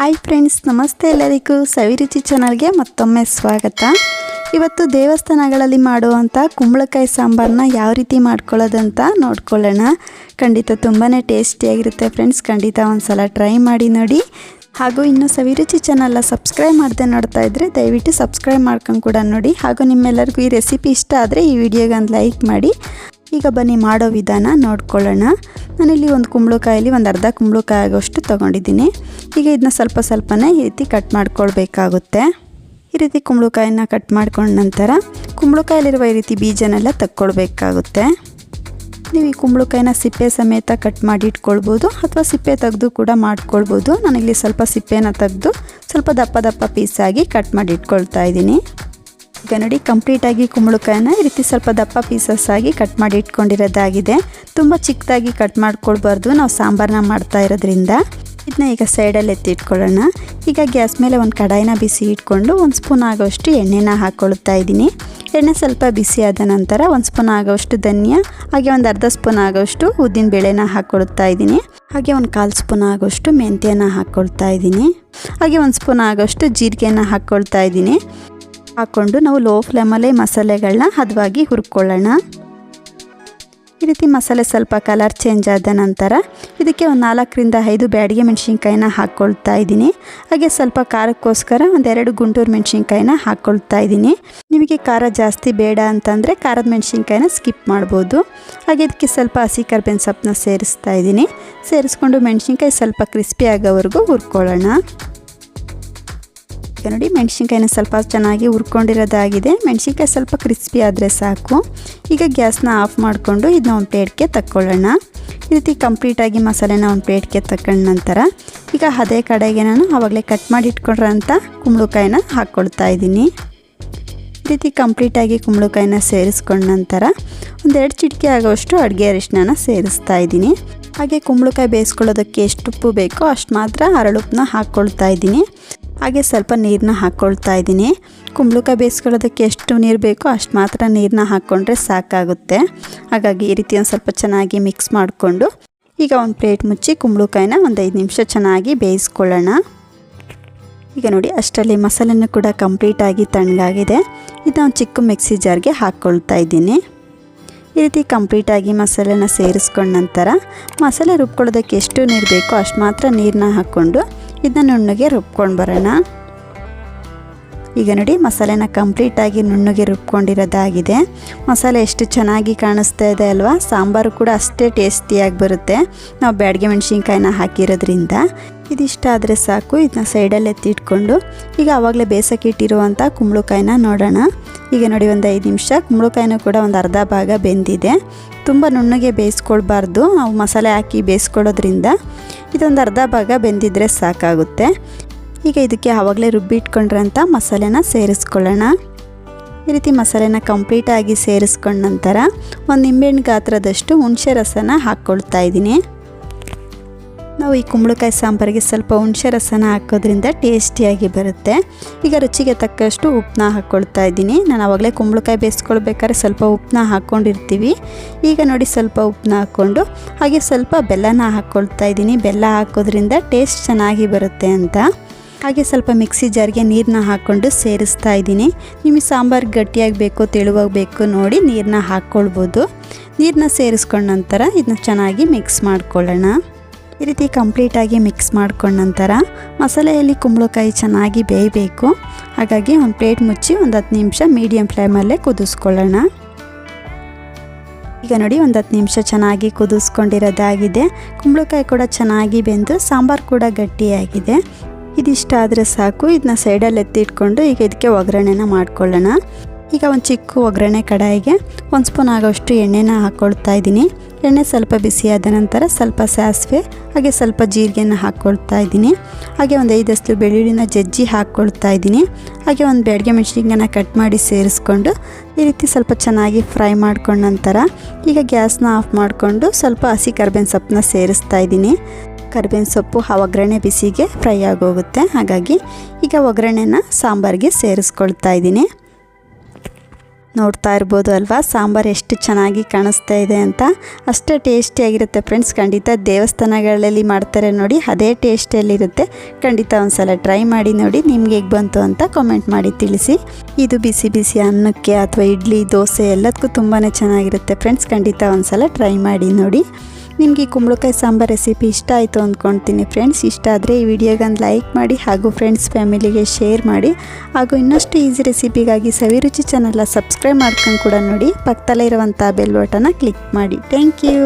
Hi friends ನಮಸ್ತೆ ಎಲ್ಲರಿಗೂ ಸವಿರುಚಿ ಚಾನಲ್ಗೆ ಮತ್ತೊಮ್ಮೆ ಸ್ವಾಗತ. ಇವತ್ತು ದೇವಸ್ಥಾನಗಳಲ್ಲಿ ಮಾಡುವಂಥ ಕುಂಬಳಕಾಯಿ ಸಾಂಬಾರನ್ನ ಯಾವ ರೀತಿ ಮಾಡ್ಕೊಳ್ಳೋದಂತ ನೋಡ್ಕೊಳ್ಳೋಣ. ಖಂಡಿತ ತುಂಬಾ ಟೇಸ್ಟಿಯಾಗಿರುತ್ತೆ ಫ್ರೆಂಡ್ಸ್ ಖಂಡಿತ ಒಂದ್ಸಲ ಟ್ರೈ ಮಾಡಿ ನೋಡಿ. ಹಾಗೂ ಇನ್ನು ಸವಿರುಚಿ ಚಾನಲ್ನ ಸಬ್ಸ್ಕ್ರೈಬ್ ಮಾಡದೆ ನೋಡ್ತಾ ಇದ್ದರೆ ದಯವಿಟ್ಟು ಸಬ್ಸ್ಕ್ರೈಬ್ ಮಾಡ್ಕೊಂಡು ಕೂಡ ನೋಡಿ. ಹಾಗೂ ನಿಮ್ಮೆಲ್ಲರಿಗೂ ಈ ರೆಸಿಪಿ ಇಷ್ಟ ಆದರೆ ಈ ವಿಡಿಯೋಗೆ ಒಂದು ಲೈಕ್ ಮಾಡಿ. ಈಗ ಬನ್ನಿ ಮಾಡೋ ವಿಧಾನ ನೋಡ್ಕೊಳ್ಳೋಣ. ನಾನಿಲ್ಲಿ ಒಂದು ಕುಂಬಳಕಾಯಲ್ಲಿ ಒಂದು ಅರ್ಧ ಕುಂಬಳಕಾಯಿ ಆಗೋಷ್ಟು ತೊಗೊಂಡಿದ್ದೀನಿ. ಈಗ ಇದನ್ನ ಸ್ವಲ್ಪ ಸ್ವಲ್ಪನೇ ಈ ರೀತಿ ಕಟ್ ಮಾಡ್ಕೊಳ್ಬೇಕಾಗುತ್ತೆ. ಈ ರೀತಿ ಕುಂಬಳಕಾಯಿನ ಕಟ್ ಮಾಡ್ಕೊಂಡ ನಂತರ ಕುಂಬಳಕಾಯಲ್ಲಿರುವ ಈ ರೀತಿ ಬೀಜನೆಲ್ಲ ತಕ್ಕೊಳ್ಬೇಕಾಗುತ್ತೆ. ನೀವು ಈ ಕುಂಬಳಕಾಯಿನ ಸಿಪ್ಪೆ ಸಮೇತ ಕಟ್ ಮಾಡಿ ಇಟ್ಕೊಳ್ಬೋದು ಅಥವಾ ಸಿಪ್ಪೆ ತೆಗೆದು ಕೂಡ ಮಾಡ್ಕೊಳ್ಬೋದು. ನಾನಿಲ್ಲಿ ಸ್ವಲ್ಪ ಸಿಪ್ಪೆನ ತೆಗೆದು ಸ್ವಲ್ಪ ದಪ್ಪ ದಪ್ಪ ಪೀಸಾಗಿ ಕಟ್ ಮಾಡಿ ಇಟ್ಕೊಳ್ತಾ ಇದ್ದೀನಿ. ಈಗ ನೋಡಿ ಕಂಪ್ಲೀಟಾಗಿ ಕುಂಬಳಕಾಯನ್ನ ಈ ರೀತಿ ಸ್ವಲ್ಪ ದಪ್ಪ ಪೀಸಸ್ ಆಗಿ ಕಟ್ ಮಾಡಿ ಇಟ್ಕೊಂಡಿರೋದಾಗಿದೆ. ತುಂಬ ಚಿಕ್ಕದಾಗಿ ಕಟ್ ಮಾಡ್ಕೊಳ್ಬಾರ್ದು. ನಾವು ಸಾಂಬಾರನ್ನ ಮಾಡ್ತಾ ಇರೋದ್ರಿಂದ ಇದನ್ನ ಈಗ ಸೈಡಲ್ಲಿ ಎತ್ತಿ ಇಟ್ಕೊಳ್ಳೋಣ. ಈಗ ಗ್ಯಾಸ್ ಮೇಲೆ ಒಂದು ಕಡಾಯಿನ ಬಿಸಿ ಇಟ್ಕೊಂಡು ಒಂದು ಸ್ಪೂನ್ ಆಗೋಷ್ಟು ಎಣ್ಣೆನ ಹಾಕ್ಕೊಳ್ತಾ ಇದ್ದೀನಿ. ಎಣ್ಣೆ ಸ್ವಲ್ಪ ಬಿಸಿ ಆದ ನಂತರ ಒಂದು ಸ್ಪೂನ್ ಆಗೋಷ್ಟು ಧನಿಯಾ, ಹಾಗೆ ಒಂದು ಅರ್ಧ ಸ್ಪೂನ್ ಆಗೋಷ್ಟು ಉದ್ದಿನ ಬೇಳೆನ ಹಾಕ್ಕೊಳ್ತಾ ಇದ್ದೀನಿ. ಹಾಗೆ ಒಂದು ಕಾಲು ಸ್ಪೂನ್ ಆಗೋಷ್ಟು ಮೆಂತ್ಯನ ಹಾಕ್ಕೊಳ್ತಾ ಇದ್ದೀನಿ. ಹಾಗೆ ಒಂದು ಸ್ಪೂನ್ ಆಗೋಷ್ಟು ಜೀರಿಗೆನ ಹಾಕ್ಕೊಳ್ತಾ ಇದ್ದೀನಿ. ಹಾಕ್ಕೊಂಡು ನಾವು ಲೋ ಫ್ಲೇಮಲ್ಲೇ ಮಸಾಲೆಗಳನ್ನ ಹದವಾಗಿ ಹುರ್ಕೊಳ್ಳೋಣ. ಈ ರೀತಿ ಮಸಾಲೆ ಸ್ವಲ್ಪ ಕಲರ್ ಚೇಂಜ್ ಆದ ನಂತರ ಇದಕ್ಕೆ ಒಂದು ನಾಲ್ಕರಿಂದ ಐದು ಬ್ಯಾಡಿಗೆ ಮೆಣಸಿನ್ಕಾಯಿನ ಹಾಕ್ಕೊಳ್ತಾ ಇದ್ದೀನಿ. ಹಾಗೆ ಸ್ವಲ್ಪ ಖಾರಕ್ಕೋಸ್ಕರ ಒಂದೆರಡು ಗುಂಟೂರು ಮೆಣಸಿನ್ಕಾಯಿನ ಹಾಕ್ಕೊಳ್ತಾ ಇದ್ದೀನಿ. ನಿಮಗೆ ಖಾರ ಜಾಸ್ತಿ ಬೇಡ ಅಂತಂದರೆ ಖಾರದ ಮೆಣಸಿನ್ಕಾಯಿನ ಸ್ಕಿಪ್ ಮಾಡ್ಬೋದು. ಹಾಗೆ ಇದಕ್ಕೆ ಸ್ವಲ್ಪ ಹಸಿ ಕರ್ಬೇವಿನ ಸೊಪ್ಪನ್ನ ಸೇರಿಸ್ತಾ ಇದ್ದೀನಿ. ಸೇರಿಸ್ಕೊಂಡು ಮೆಣಸಿನ್ಕಾಯಿ ಸ್ವಲ್ಪ ಕ್ರಿಸ್ಪಿ ಆಗೋವರೆಗೂ ಹುರ್ಕೊಳ್ಳೋಣ. ನೋಡಿ, ಮೆಣಸಿನ್ಕಾಯಿನ ಸ್ವಲ್ಪ ಚೆನ್ನಾಗಿ ಹುರ್ಕೊಂಡಿರೋದಾಗಿದೆ. ಮೆಣಸಿನ್ಕಾಯಿ ಸ್ವಲ್ಪ ಕ್ರಿಸ್ಪಿ ಆದರೆ ಸಾಕು. ಈಗ ಗ್ಯಾಸ್ನ ಆಫ್ ಮಾಡಿಕೊಂಡು ಇದನ್ನ ಒಂದು ಪ್ಲೇಟ್ಗೆ ತಕ್ಕೊಳ್ಳೋಣ. ಈ ರೀತಿ ಕಂಪ್ಲೀಟಾಗಿ ಮಸಾಲೆನ ಒಂದು ಪ್ಲೇಟ್ಗೆ ತಕೊಂಡ ನಂತರ ಈಗ ಅದೇ ಕಡೆಗೆ ನಾನು ಆವಾಗಲೇ ಕಟ್ ಮಾಡಿ ಇಟ್ಕೊಂಡಿರೋಂಥ ಕುಂಬಳಕಾಯಿನ ಹಾಕ್ಕೊಳ್ತಾ ಇದ್ದೀನಿ. ಈ ರೀತಿ ಕಂಪ್ಲೀಟಾಗಿ ಕುಂಬಳಕಾಯಿನ ಸೇರಿಸ್ಕೊಂಡ ನಂತರ ಒಂದೆರಡು ಚಿಟಿಕೆ ಆಗೋಷ್ಟು ಅಡುಗೆ ಅರಿಶಿನ ಸೇರಿಸ್ತಾ ಇದ್ದೀನಿ. ಹಾಗೆ ಕುಂಬಳಕಾಯಿ ಬೇಯಿಸ್ಕೊಳ್ಳೋದಕ್ಕೆ ಎಷ್ಟು ಉಪ್ಪು ಬೇಕೋ ಅಷ್ಟು ಮಾತ್ರ ಅರಳುಪ್ಪನ್ನ ಹಾಕ್ಕೊಳ್ತಾ ಇದ್ದೀನಿ. ಹಾಗೆ ಸ್ವಲ್ಪ ನೀರನ್ನ ಹಾಕ್ಕೊಳ್ತಾ ಇದ್ದೀನಿ. ಕುಂಬಳಕಾಯಿ ಬೇಯಿಸ್ಕೊಳ್ಳೋದಕ್ಕೆ ಎಷ್ಟು ನೀರು ಬೇಕೋ ಅಷ್ಟು ಮಾತ್ರ ನೀರನ್ನ ಹಾಕ್ಕೊಂಡ್ರೆ ಸಾಕಾಗುತ್ತೆ. ಹಾಗಾಗಿ ಈ ರೀತಿ ಒಂದು ಸ್ವಲ್ಪ ಚೆನ್ನಾಗಿ ಮಿಕ್ಸ್ ಮಾಡಿಕೊಂಡು ಈಗ ಒಂದು ಪ್ಲೇಟ್ ಮುಚ್ಚಿ ಕುಂಬಳಕಾಯಿನ ಒಂದು ಐದು ನಿಮಿಷ ಚೆನ್ನಾಗಿ ಬೇಯಿಸ್ಕೊಳ್ಳೋಣ. ಈಗ ನೋಡಿ, ಅಷ್ಟರಲ್ಲಿ ಮಸಾಲೆನೂ ಕೂಡ ಕಂಪ್ಲೀಟಾಗಿ ತಣ್ಣಗಾಗಿದೆ. ಇದನ್ನ ಚಿಕ್ಕ ಮಿಕ್ಸಿ ಜಾರ್ಗೆ ಹಾಕ್ಕೊಳ್ತಾ ಇದ್ದೀನಿ. ಈ ರೀತಿ ಕಂಪ್ಲೀಟಾಗಿ ಮಸಾಲೆನ ಸೇರಿಸ್ಕೊಂಡ ನಂತರ ಮಸಾಲೆ ರುಬ್ಕೊಳ್ಳೋದಕ್ಕೆ ಎಷ್ಟು ನೀರು ಬೇಕೋ ಅಷ್ಟು ಮಾತ್ರ ನೀರನ್ನ ಹಾಕ್ಕೊಂಡು ಇದನ್ನ ನುಣ್ಣಗೆ ರುಬ್ಕೊಂಡು ಬರೋಣ. ಈಗ ನೋಡಿ ಮಸಾಲೆನ ಕಂಪ್ಲೀಟಾಗಿ ನುಣ್ಣಗೆ ರುಬ್ಕೊಂಡಿರೋದಾಗಿದೆ. ಮಸಾಲೆ ಎಷ್ಟು ಚೆನ್ನಾಗಿ ಕಾಣಿಸ್ತಾ ಇದೆ ಅಲ್ವಾ? ಸಾಂಬಾರು ಕೂಡ ಅಷ್ಟೇ ಟೇಸ್ಟಿಯಾಗಿ ಬರುತ್ತೆ. ನಾವು ಬ್ಯಾಡಿಗೆ ಮೆಣಸಿನ್ಕಾಯಿನ ಹಾಕಿರೋದ್ರಿಂದ. ಇದಿಷ್ಟ ಆದರೆ ಸಾಕು ಇದನ್ನ ಸೈಡಲ್ಲಿ ಎತ್ತಿಟ್ಕೊಂಡು, ಈಗ ಆವಾಗಲೇ ಬೇಸಕ್ಕೆ ಇಟ್ಟಿರುವಂಥ ಕುಂಬಳಕಾಯಿನ ನೋಡೋಣ. ಈಗ ನೋಡಿ, ಒಂದು ಐದು ನಿಮಿಷ, ಕುಂಬಳಕಾಯಿನೂ ಕೂಡ ಒಂದು ಅರ್ಧ ಭಾಗ ಬೆಂದಿದೆ. ತುಂಬ ನುಣ್ಣಗೆ ಬೇಯಿಸ್ಕೊಳ್ಬಾರ್ದು, ನಾವು ಮಸಾಲೆ ಹಾಕಿ ಬೇಯಿಸ್ಕೊಳ್ಳೋದ್ರಿಂದ. ಇದೊಂದು ಅರ್ಧ ಭಾಗ ಬೆಂದಿದ್ರೆ ಸಾಕಾಗುತ್ತೆ. ಈಗ ಇದಕ್ಕೆ ಆವಾಗಲೇ ರುಬ್ಬಿಟ್ಕೊಂಡ್ರಂಥ ಮಸಾಲೆನ ಸೇರಿಸ್ಕೊಳ್ಳೋಣ. ಈ ರೀತಿ ಮಸಾಲೆನ ಕಂಪ್ಲೀಟಾಗಿ ಸೇರಿಸ್ಕೊಂಡ ನಂತರ, ಒಂದು ನಿಂಬೆಹಣ್ಣು ಗಾತ್ರದಷ್ಟು ಹುಣಸೆ ರಸನ ಹಾಕ್ಕೊಳ್ತಾ ಇದ್ದೀನಿ. ನಾವು ಈ ಕುಂಬಳಕಾಯಿ ಸಾಂಬಾರಿಗೆ ಸ್ವಲ್ಪ ಹುಣಸೆ ರಸನ ಹಾಕೋದ್ರಿಂದ ಟೇಸ್ಟಿಯಾಗಿ ಬರುತ್ತೆ. ಈಗ ರುಚಿಗೆ ತಕ್ಕಷ್ಟು ಉಪ್ಪನ್ನ ಹಾಕ್ಕೊಳ್ತಾ ಇದ್ದೀನಿ. ನಾನು ಆವಾಗಲೇ ಕುಂಬಳಕಾಯಿ ಬೇಯಿಸ್ಕೊಳ್ಬೇಕಾದ್ರೆ ಸ್ವಲ್ಪ ಉಪ್ಪನ್ನ ಹಾಕ್ಕೊಂಡಿರ್ತೀವಿ ಈಗ ನೋಡಿ ಸ್ವಲ್ಪ ಉಪ್ಪನ್ನ ಹಾಕ್ಕೊಂಡು, ಹಾಗೆ ಸ್ವಲ್ಪ ಬೆಲ್ಲನ ಹಾಕ್ಕೊಳ್ತಾ ಇದ್ದೀನಿ. ಬೆಲ್ಲ ಹಾಕೋದ್ರಿಂದ ಟೇಸ್ಟ್ ಚೆನ್ನಾಗಿ ಬರುತ್ತೆ ಅಂತ. ಹಾಗೆ ಸ್ವಲ್ಪ ಮಿಕ್ಸಿ ಜಾರ್ಗೆ ನೀರನ್ನ ಹಾಕ್ಕೊಂಡು ಸೇರಿಸ್ತಾ ಇದ್ದೀನಿ. ನಿಮಗೆ ಸಾಂಬಾರು ಗಟ್ಟಿಯಾಗಿ ಬೇಕು, ತೆಳುವಾಗಿ ಬೇಕು ನೋಡಿ ನೀರನ್ನ ಹಾಕ್ಕೊಳ್ಬೋದು ನೀರನ್ನ ಸೇರಿಸ್ಕೊಂಡ ನಂತರ ಇದನ್ನ ಚೆನ್ನಾಗಿ ಮಿಕ್ಸ್ ಮಾಡ್ಕೊಳ್ಳೋಣ. ಈ ರೀತಿ ಕಂಪ್ಲೀಟಾಗಿ ಮಿಕ್ಸ್ ಮಾಡ್ಕೊಂಡ ನಂತರ ಮಸಾಲೆಯಲ್ಲಿ ಕುಂಬಳಕಾಯಿ ಚೆನ್ನಾಗಿ ಬೇಯಬೇಕು. ಹಾಗಾಗಿ ಒಂದು ಪ್ಲೇಟ್ ಮುಚ್ಚಿ ಒಂದು ಹತ್ತು ನಿಮಿಷ ಮೀಡಿಯಮ್ ಫ್ಲೇಮಲ್ಲೇ ಕುದಿಸ್ಕೊಳ್ಳೋಣ. ಈಗ ನೋಡಿ ಒಂದು ಹತ್ತು ನಿಮಿಷ ಚೆನ್ನಾಗಿ ಕುದಿಸ್ಕೊಂಡಿರೋದಾಗಿದೆ. ಕುಂಬಳಕಾಯಿ ಕೂಡ ಚೆನ್ನಾಗಿ ಬೆಂದು ಸಾಂಬಾರು ಕೂಡ ಗಟ್ಟಿಯಾಗಿದೆ. ಇದಿಷ್ಟ ಆದರೆ ಸಾಕು ಇದನ್ನ ಸೈಡಲ್ಲಿ ಎತ್ತಿಟ್ಕೊಂಡು ಈಗ ಇದಕ್ಕೆ ಒಗ್ಗರಣೆನ ಮಾಡ್ಕೊಳ್ಳೋಣ. ಈಗ ಒಂದು ಚಿಕ್ಕ ಒಗ್ಗರಣೆ ಕಡಾಯಿಗೆ ಒಂದು ಸ್ಪೂನ್ ಆಗೋಷ್ಟು ಎಣ್ಣೆನ ಹಾಕ್ಕೊಳ್ತಾ ಇದ್ದೀನಿ. ಎಣ್ಣೆ ಸ್ವಲ್ಪ ಬಿಸಿಯಾದ ನಂತರ ಸ್ವಲ್ಪ ಸಾಸಿವೆ, ಹಾಗೆ ಸ್ವಲ್ಪ ಜೀರಿಗೆನ ಹಾಕ್ಕೊಳ್ತಾ ಇದ್ದೀನಿ. ಹಾಗೆ ಒಂದು ಐದಷ್ಟು ಬೆಳ್ಳುಳ್ಳಿನ ಜಜ್ಜಿ ಹಾಕ್ಕೊಳ್ತಾ ಇದ್ದೀನಿ. ಹಾಗೆ ಒಂದು ಬೆಳಗ್ಗೆ ಮೆಣಸಿನ್ಕಾಯನ್ನ ಕಟ್ ಮಾಡಿ ಸೇರಿಸ್ಕೊಂಡು ಈ ರೀತಿ ಸ್ವಲ್ಪ ಚೆನ್ನಾಗಿ ಫ್ರೈ ಮಾಡ್ಕೊಂಡ ನಂತರ ಈಗ ಗ್ಯಾಸ್ನ ಆಫ್ ಮಾಡಿಕೊಂಡು ಸ್ವಲ್ಪ ಹಸಿ ಕರ್ಬೇವಿನ ಸೊಪ್ಪನ್ನ ಸೇರಿಸ್ತಾ ಇದ್ದೀನಿ. ಕರ್ಬೇವಿನ ಸೊಪ್ಪು ಆ ಒಗ್ಗರಣೆ ಬಿಸಿಗೆ ಫ್ರೈ ಆಗೋಗುತ್ತೆ. ಹಾಗಾಗಿ ಈಗ ಒಗ್ಗರಣೆನ ಸಾಂಬಾರಿಗೆ ಸೇರಿಸ್ಕೊಳ್ತಾ ಇದ್ದೀನಿ. ನೋಡ್ತಾ ಇರ್ಬೋದು ಅಲ್ವಾ? ಸಾಂಬಾರು ಎಷ್ಟು ಚೆನ್ನಾಗಿ ಕಾಣಿಸ್ತಾ ಇದೆ ಅಂತ. ಅಷ್ಟೇ ಟೇಸ್ಟಿಯಾಗಿರುತ್ತೆ ಫ್ರೆಂಡ್ಸ್ ಖಂಡಿತ ದೇವಸ್ಥಾನಗಳಲ್ಲಿ ಮಾಡ್ತಾರೆ ನೋಡಿ, ಅದೇ ಟೇಸ್ಟಲ್ಲಿರುತ್ತೆ ಖಂಡಿತ ಒಂದ್ಸಲ ಟ್ರೈ ಮಾಡಿ ನೋಡಿ, ನಿಮ್ಗೆ ಹೇಗೆ ಬಂತು ಅಂತ ಕಾಮೆಂಟ್ ಮಾಡಿ ತಿಳಿಸಿ. ಇದು ಬಿಸಿ ಬಿಸಿ ಅನ್ನಕ್ಕೆ ಅಥವಾ ಇಡ್ಲಿ, ದೋಸೆ ಎಲ್ಲದಕ್ಕೂ ತುಂಬಾ ಚೆನ್ನಾಗಿರುತ್ತೆ ಫ್ರೆಂಡ್ಸ್ ಖಂಡಿತ ಒಂದ್ಸಲ ಟ್ರೈ ಮಾಡಿ ನೋಡಿ. ನಿಮಗೆ ಕುಂಬಳಕಾಯಿ ಸಾಂಬಾರು ರೆಸಿಪಿ ಇಷ್ಟ ಆಯಿತು ಅಂದ್ಕೊಳ್ತೀನಿ ಫ್ರೆಂಡ್ಸ್ ಇಷ್ಟ ಆದರೆ ಈ ವಿಡಿಯೋಗೊಂದು ಲೈಕ್ ಮಾಡಿ ಹಾಗೂ ಫ್ರೆಂಡ್ಸ್ ಫ್ಯಾಮಿಲಿಗೆ ಶೇರ್ ಮಾಡಿ. ಹಾಗೂ ಇನ್ನಷ್ಟು ಈಸಿ ರೆಸಿಪಿಗಾಗಿ ಸವಿರುಚಿ ಚಾನಲ್ನ ಸಬ್ಸ್ಕ್ರೈಬ್ ಮಾಡ್ಕೊಂಡು ಕೂಡ ನೋಡಿ. ಪಕ್ಕದಲ್ಲೇ ಇರುವಂಥ ಬೆಲ್ ಬಟನ್ನ ಕ್ಲಿಕ್ ಮಾಡಿ. Thank you